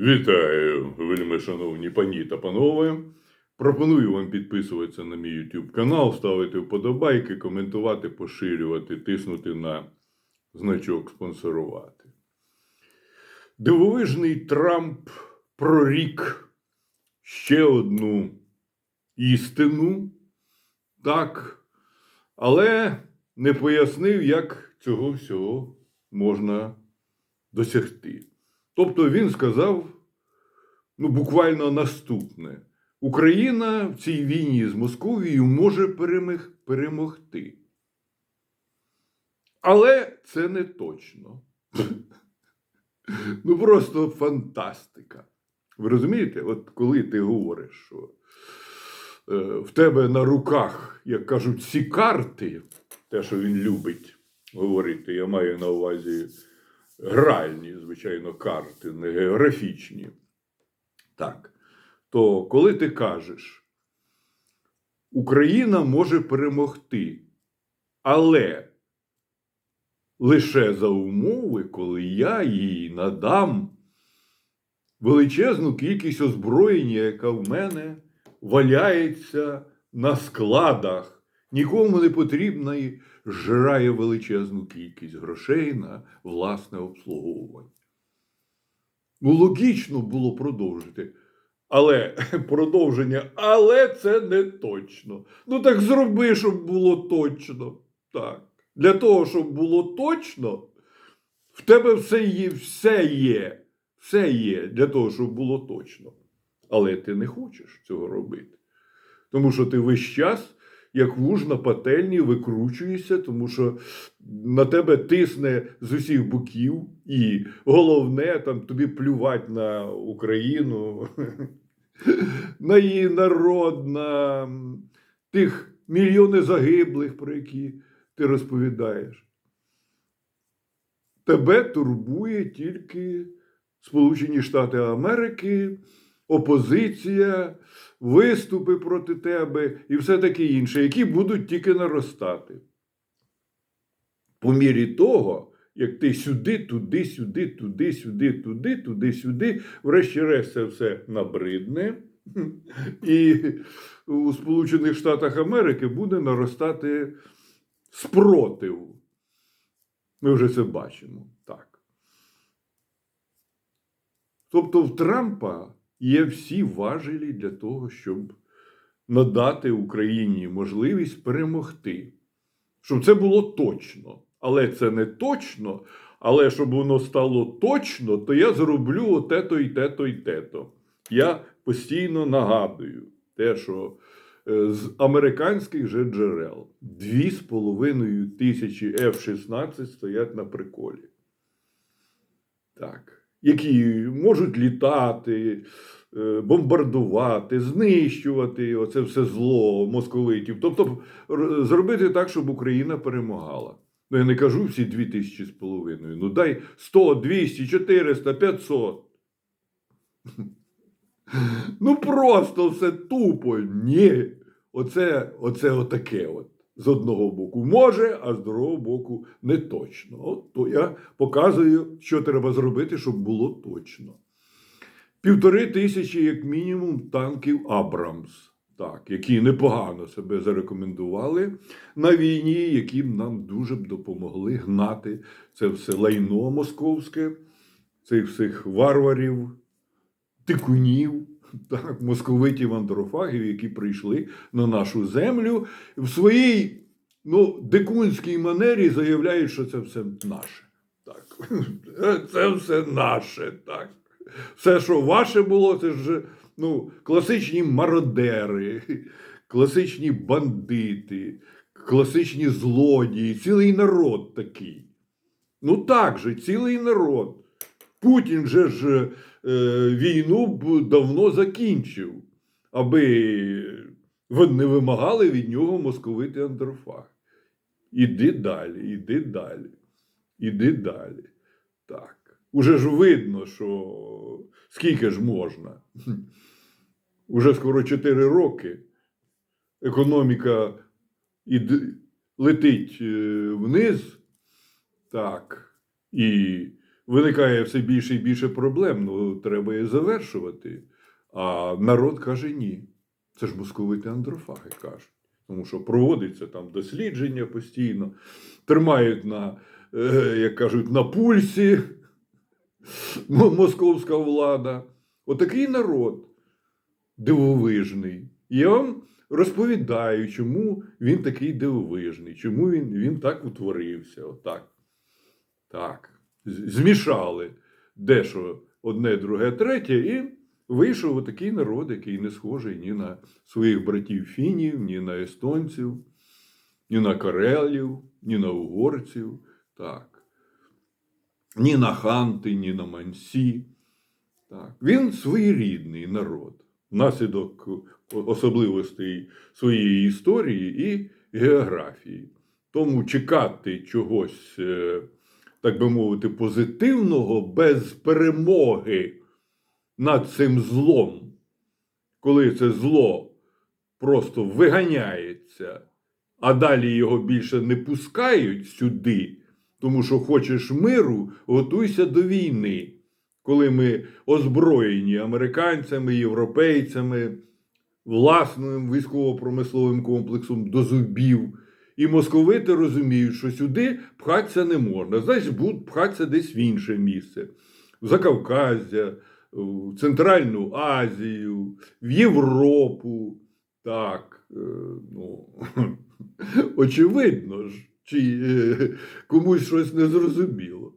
Вітаю, вельми шановні пані та панове. Пропоную вам підписуватися на мій YouTube канал, ставити вподобайки, коментувати, поширювати, тиснути на значок спонсорувати. Дивовижний Трамп прорік ще одну істину, так, але не пояснив, як цього всього можна досягти. Тобто він сказав ну, буквально наступне: Україна в цій війні з Московією може перемог- перемогти. Але це не точно. Ну, просто фантастика. Ви розумієте, от коли ти говориш, що е, в тебе на руках, як кажуть, ці карти, те, що він любить говорити, я маю на увазі гральні, звичайно, карти, не географічні. Так. То коли ти кажеш, Україна може перемогти, але лише за умови, коли я їй надам величезну кількість озброєння, яка в мене валяється на складах, нікому не потрібна і жирає величезну кількість грошей на власне обслуговування. Ну, логічно було продовжити. Але продовження, але це не точно. Ну так зроби, щоб було точно. Так. Для того, щоб було точно, в тебе все є, все є, все є для того, щоб було точно. Але ти не хочеш цього робити. Тому що ти весь час, як вуж на пательні, викручуєшся, тому що на тебе тисне з усіх боків, і головне, там тобі плювать на Україну, на її народ, на тих мільйони загиблих, про які ти розповідаєш. Тебе турбує тільки Сполучені Штати Америки, опозиція, виступи проти тебе і все таке інше, які будуть тільки наростати. По мірі того, як ти сюди, туди, сюди, туди, сюди, туди, туди, сюди, врешті-решт це все набридне. І у Сполучених Штатах Америки буде наростати спротив. Ми вже це бачимо. Так. Тобто в Трампа є всі важелі для того, щоб надати Україні можливість перемогти. Щоб це було точно. Але це не точно. Але щоб воно стало точно, то я зроблю оте-то і те-то і те-то. Я постійно нагадую те, що е, з американських же джерел 2,5 тисячі F-16 стоять на приколі. Так. Які можуть літати, е, бомбардувати, знищувати оце все зло московитів. Тобто зробити так, щоб Україна перемагала. Ну, я не кажу всі дві тисячі з половиною. Ну дай 100, 200, 400, 500. Ну просто все тупо. Ні. Оце, оце отаке от. З одного боку може, а з другого боку не точно. От то я показую, що треба зробити, щоб було точно. Півтори тисячі, як мінімум, танків Абрамс, так, які непогано себе зарекомендували на війні, які нам дуже б допомогли гнати це все лайно московське, цих всіх варварів, тикунів, так, московитів андрофагів, які прийшли на нашу землю в своїй ну, дикунській манері заявляють, що це все наше. Так. Це все наше. Так. Все, що ваше було, це ж ну, класичні мародери, класичні бандити, класичні злодії, цілий народ такий. Ну так же, цілий народ. Путін же ж е, війну б давно закінчив, аби не вимагали від нього московити андрофаг. Іди далі, іди далі, іди далі. Так. Уже ж видно, що скільки ж можна. Уже скоро 4 роки економіка іде- летить е, вниз, так, і виникає все більше і більше проблем, ну треба її завершувати. А народ каже ні. Це ж московити андрофаги кажуть. Тому що проводиться там дослідження постійно, тримають на, е, як кажуть, на пульсі московська влада. Отакий народ дивовижний. Я вам розповідаю, чому він такий дивовижний, чому він, він так утворився. Отак. Так. Змішали дещо одне, друге, третє, і вийшов отакий народ, який не схожий ні на своїх братів фінів, ні на естонців, ні на карелів, ні на угорців. Так. Ні на ханти, ні на мансі. Так. Він своєрідний народ, внаслідок особливостей своєї історії і географії. Тому чекати чогось, е, так би мовити, позитивного без перемоги над цим злом, коли це зло просто виганяється, а далі його більше не пускають сюди, тому що хочеш миру, готуйся до війни. Коли ми озброєні американцями, європейцями, власним військово-промисловим комплексом до зубів. І московити розуміють, що сюди пхатися не можна. Значить, будуть пхатися десь в інше місце. В Закавказя, в Центральну Азію, в Європу. Так, е, ну, очевидно ж, чи е, комусь щось не зрозуміло.